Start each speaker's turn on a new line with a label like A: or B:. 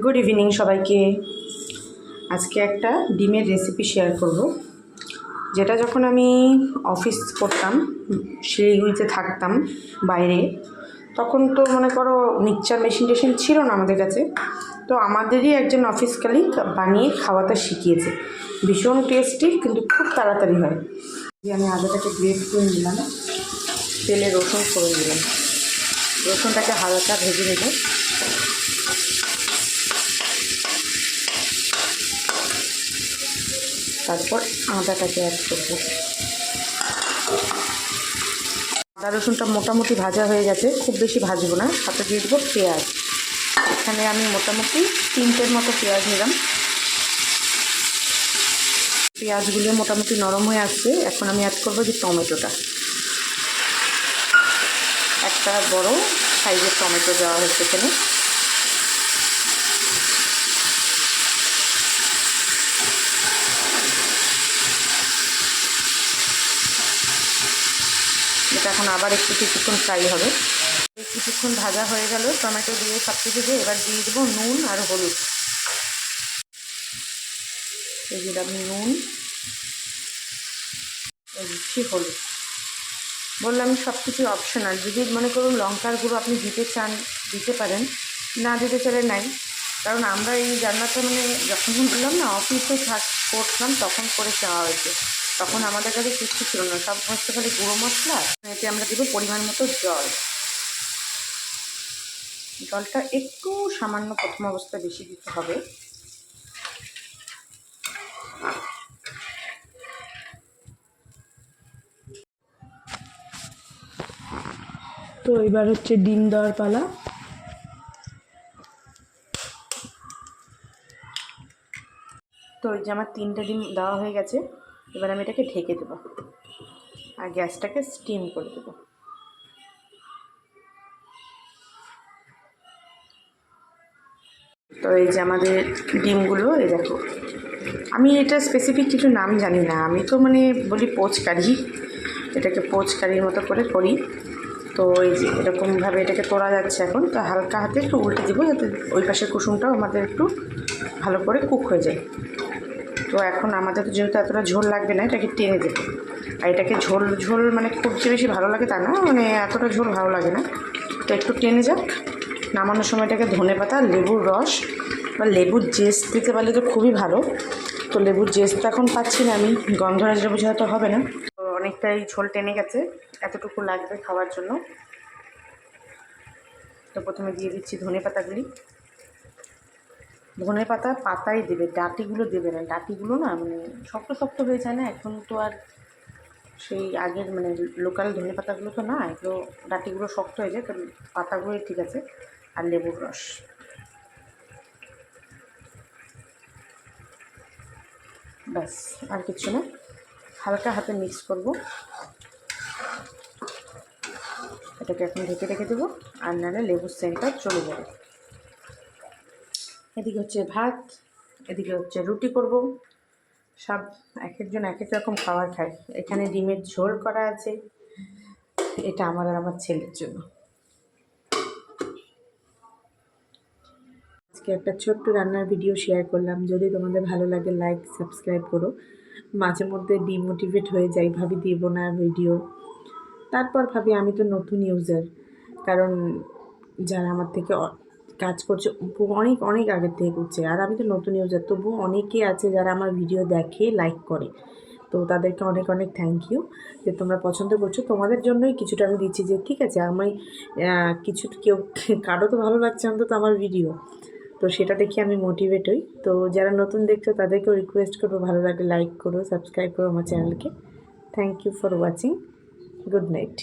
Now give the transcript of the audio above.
A: Good evening সবাইকে। আজকে একটা ডিমের রেসিপি শেয়ার করব। যেটা যখন আমি অফিস করতাম, শিলিগুড়িতে থাকতাম বাইরে, তখন তো মনে করো মিক্সচার মেশিন টেশিন ছিল না আমাদের কাছে। তো আমাদেরই একজন অফিস কালিক বানিয়ে খাওয়াটা শিখিয়েছে। ভীষণ টেস্টি কিন্তু খুব তাড়াতাড়ি হয়। আমি আদাটাকে গ্রেট করে নিলাম, তেলে রসুন করে দিলাম। রসুনটাকে হালকা ভেজে নেব। তারপর আদাটাকে অ্যাড করব। আদা রসুনটা মোটামুটি ভাজা হয়ে গেছে, খুব বেশি ভাজবো না, সাথে দিয়ে দেবো পেঁয়াজ। এখানে আমি মোটামুটি তিনটের মতো পেঁয়াজ নিলাম। পেঁয়াজগুলো মোটামুটি নরম হয়ে আসছে, এখন আমি অ্যাড করব যে টমেটোটা। একটা বড় সাইজের টমেটো দেওয়া হয়েছে এখানে। এটা এখন আবার একটু কিছুক্ষণ ফ্রাই হবে। কিছুক্ষণ ভাজা হয়ে গেল, টমেটো দিয়ে সব কিছু দিয়ে এবার দিয়ে দেবো নুন আর হলুদ। এই দিলাম নুন হলুদ। বললাম সব কিছু অপশনাল যদি মনে করুন লঙ্কার গুঁড়ো আপনি দিতে চান, দিতে পারেন, না দিতে চাইলে নাই। কারণ আমরা এই রান্নাটা মানে যখন বললাম না অফিসে থাক, করতাম, তখন করে চাওয়া হয়েছে। তখন আমাদের কাছে কিচ্ছু ছিল না। সব সমস্ত খালি গুঁড়ো মশলা এতে আমরা দেবো পরিমাণ মতো জল। জলটা একটু সামান্য প্রথম অবস্থায় বেশি দিতে হবে। তো এবার হচ্ছে ডিম দেওয়ার পালা। তো এই যে আমার তিনটে ডিম দেওয়া হয়ে গেছে। এবার আমি এটাকে ঢেকে দেবো আর গ্যাসটাকে স্টিম করে দেবো। তো এই যে আমাদের ডিমগুলো, এই দেখো। আমি এটা স্পেসিফিক কিছু নাম জানি না। আমি তো মানে বলি পোচ কারি এটাকে পোচ কারির মতো করে করি। তো এই যে এরকমভাবে এটাকে তোলা যাচ্ছে এখন। তো হালকা হাতে একটু উল্টে দিব যাতে ওই পাশের কুসুমটাও আমাদের একটু ভালো করে কুক হয়ে যায়। তো এখন আমাদের যেহেতু এতটা ঝোল লাগবে না, এটাকে টেনে দেবো। আর এটাকে ঝোল ঝোল মানে খুব যে বেশি ভালো লাগে তা না মানে এতটা ঝোল ভালো লাগে না। তো একটু টেনে যাক। নামানোর সময় এটাকে ধনে পাতা, লেবুর রস বা লেবুর জেস দিতে পারলে তো খুবই ভালো। তো লেবুর জেস তো এখন পাচ্ছি না আমি গন্ধরাজ লেবু ছাড়া তো হবে না। তো অনেকটাই ঝোল টেনে গেছে, এতটুকু লাগবে খাওয়ার জন্য। তো প্রথমে দিয়ে দিচ্ছি ধনে পাতাগুলি। ধনে পাতা পাতাই দেবে, ডাঁটিগুলো দেবে না। ডাঁটিগুলো না মানে শক্ত শক্ত হয়ে যায় না, এখন তো আর সেই আগের মানে লোকাল ধনে পাতাগুলো তো না, এগুলো ডাঁটিগুলো শক্ত হয়ে যায়, তো পাতাগুলোই ঠিক আছে, আর লেবুর রস। ব্যাস, আর কিছু না, হালকা হাতে মিক্স করব। এটাকে এখন ঢেকে রেখে দেবো, আর নাহলে লেবুর সেন্টটা চলে যাবে। এদিকে হচ্ছে ভাত, এদিকে হচ্ছে রুটি করব। সব এক একজন এক এক রকম খাবার খায় এখানে ডিমের ঝোল করা আছে। এটা আমার আর আমার ছেলের জন্য। আজকে একটা ছোট্ট রান্নার ভিডিও শেয়ার করলাম। যদি তোমাদের ভালো লাগে লাইক সাবস্ক্রাইব করো। মাঝে মধ্যে ডিমোটিভেট হয়ে যাই, ভাবি দিব না ভিডিও তারপর ভাবি, আমি তো নতুন ইউজার কারণ যারা আমার থেকে কাজ করছে অনেক অনেক আগের থেকে করছে। আর আমি তো নতুন ইউজার তবুও অনেকে আছে যারা আমার ভিডিও দেখে লাইক করে। তো তাদেরকে অনেক অনেক থ্যাংক ইউ যে তোমরা পছন্দ করছ। তোমাদের জন্যই কিছুটা আমি দিচ্ছি যে, ঠিক আছে, আমি কিছু কেউ, কারও তো ভালো লাগছে অন্তত আমার ভিডিও তো সেটা দেখে আমি মোটিভেট হই। তো যারা নতুন দেখছ, তাদেরকেও রিকোয়েস্ট করব, ভালো লাগলে লাইক করো সাবস্ক্রাইব করো আমার চ্যানেলকে thank you for watching good night